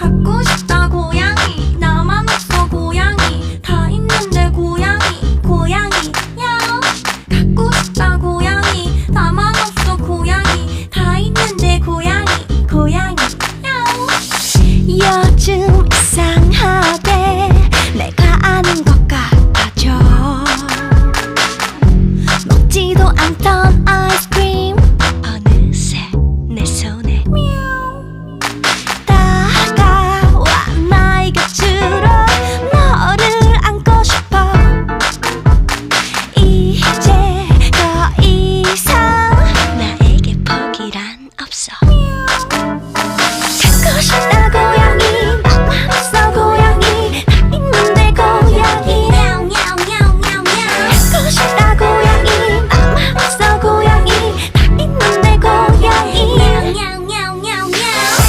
갖고 싶다 고양이. 나만 없어 고양이. 다 있는데 고양이 고양이. 야옹 갖고 싶다 고양이. 나만 없어 고양이. 다 있는데 고양이 고양이. 야옹 요즘 이상하대 내가 아는 것 같아져. 먹지도 않던 喵.